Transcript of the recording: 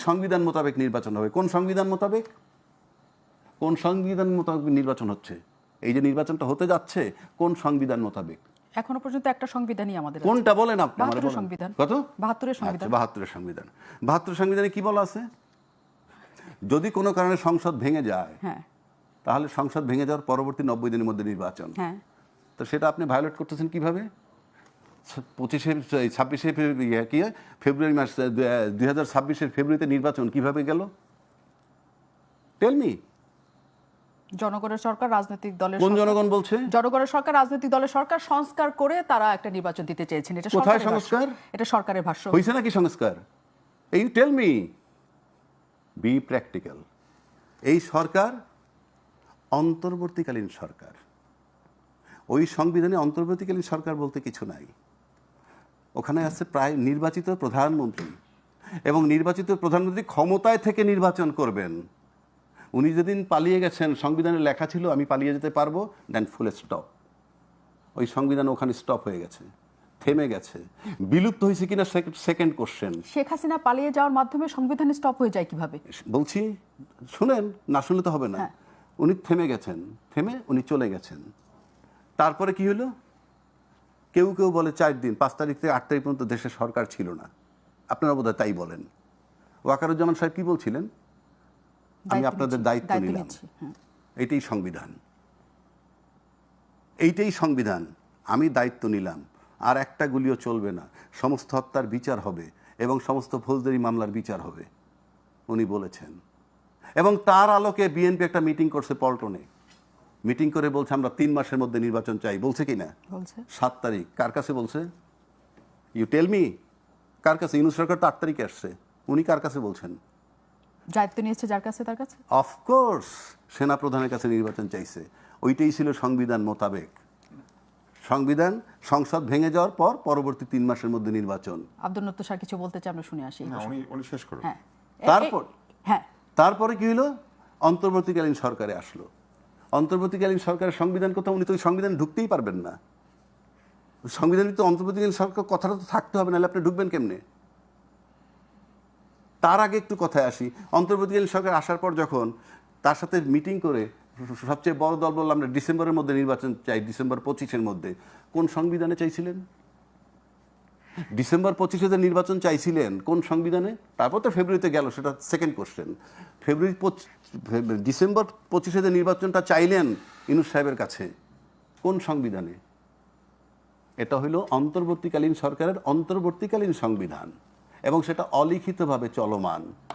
সংবিধান মোতাবেক নির্বাচন হবে। কোন সংবিধান মোতাবেক? কোন সংবিধান মোতাবেক নির্বাচন হচ্ছে? এই যে নির্বাচনটা হতে যাচ্ছে কোন সংবিধান মোতাবেক? এখনও পর্যন্ত একটা সংবিধানই আমাদের কোনটা বলেন আপনি? বলেন। সংবিধান। কত? বাহাত্তরের সংবিধান। আচ্ছা, বাহাত্তরের সংবিধান। বাহাত্তরের সংবিধানে কি বলা আছে? যদি কোনো কারণে সংসদ ভেঙে যায় হ্যাঁ। তাহলে সংসদ ভেঙে যাওয়ার পরবর্তী নব্বই দিনের মধ্যে নির্বাচন। হ্যাঁ। তো সেটা আপনি ভায়োলেট করতেছেন কীভাবে? পঁচিশে ছাব্বিশে ইয়ে কি হয়? ফেব্রুয়ারি মাস দুই হাজার ছাব্বিশের ফেব্রুয়ারিতে নির্বাচন কীভাবে গেল? টেলমি জনগণের সরকার রাজনৈতিক দলের কোন জনগণ বলছে? জনগণের সরকার রাজনৈতিক দলের সরকার সংস্কার করে তারা একটা নির্বাচন দিতে চেয়েছেন। এটা কোথায়। সংস্কার? এটা সরকারের ভাষ্য। হয়েছে নাকি সংস্কার? এই টেল মি বি প্র্যাকটিক্যাল এই সরকার অন্তর্বর্তীকালীন সরকার। ওই সংবিধানে অন্তর্বর্তীকালীন সরকার বলতে কিছু নাই। ওখানে আছে প্রায় নির্বাচিত প্রধানমন্ত্রী। এবং নির্বাচিত প্রধানমন্ত্রী ক্ষমতায় থেকে নির্বাচন করবেন। উনি যেদিন পালিয়ে গেছেন সংবিধানে লেখা ছিল আমি পালিয়ে যেতে পারব দেন ফুল স্টপ ওই সংবিধান ওখানে স্টপ হয়ে গেছে থেমে গেছে। বিলুপ্ত হয়েছে কিনা সেকেন্ড কোশ্চেন শেখ হাসিনা পালিয়ে যাওয়ার মাধ্যমে সংবিধান স্টপ হয়ে যায় কীভাবে? বলছি শুনেন না শুনলে তো হবে না। হ্যাঁ। উনি থেমে গেছেন থেমে উনি চলে গেছেন। তারপরে কি হলো? কেউ কেউ বলে চার দিন পাঁচ তারিখ থেকে আট তারিখ পর্যন্ত দেশের সরকার ছিল না। আপনারা বোধহয় তাই বলেন। ওয়াকারুজ্জামান সাহেব কি বলছিলেন? আমি আপনাদের দায়িত্ব নিলাম। হ্যাঁ। এইটাই সংবিধান। এইটাই সংবিধান। আমি দায়িত্ব নিলাম। আর একটা গুলিও চলবে না। সমস্ত হত্যার বিচার হবে এবং সমস্ত ফৌজদারি মামলার বিচার হবে উনি বলেছেন। এবং তার আলোকে বিএনপি একটা মিটিং করছে পল্টনে। মিটিং করে বলছে আমরা তিন মাসের মধ্যে নির্বাচন চাই। বলছে কি না বলছে। সাত তারিখ। কার কাছে বলছে? ইউ টেল মি কার কাছে? ইউনুস সরকার তো আট তারিখে আসছে। উনি কার কাছে বলছেন? দায়িত্ব নিয়েছে যার কাছে? তার কাছে? অফকোর্স সেনাপ্রধানের কাছে নির্বাচন চাইছে। ওইটাই ছিল সংবিধান মোতাবেক। সংবিধান সংসদ ভেঙে যাওয়ার পর পরবর্তী তিন মাসের মধ্যে নির্বাচন। আব্দুল নত্ত স্যার কিছু বলতে চাই আমরা শুনে আসি। উনি উনি শেষ করুন হ্যাঁ। তারপর? হ্যাঁ। তারপরে কি হলো? অন্তর্বর্তীকালীন সরকারে আসলো। অন্তর্বর্তীকালীন সরকারের সংবিধান কথা উনি তো সংবিধান ঢুকতেই পারবেন না। সংবিধানে তো অন্তর্বর্তীকালীন সরকার কথাটা তো থাকতে হবে, নাহলে আপনি ঢুকবেন কেমনে? তার আগে একটু কথায় আসি। অন্তর্বর্তীকালীন সরকার আসার পর যখন তার সাথে মিটিং করে সবচেয়ে বড় দল বললাম আমরা, ডিসেম্বরের মধ্যে নির্বাচন চাই, ডিসেম্বর পঁচিশের মধ্যে। কোন সংবিধানে চাইছিলেন? ডিসেম্বর পঁচিশে যে নির্বাচন চাইছিলেন, কোন সংবিধানে? তারপর তো ফেব্রুয়ারিতে গেল, সেটা সেকেন্ড কোশ্চেন ফেব্রুয়ারি, ডিসেম্বর পঁচিশে যে নির্বাচনটা চাইলেন ইনুস সাহেবের কাছে, কোন সংবিধানে? এটা হইল অন্তর্বর্তীকালীন সরকারের অন্তর্বর্তীকালীন সংবিধান, এবং সেটা অলিখিতভাবে চলমান।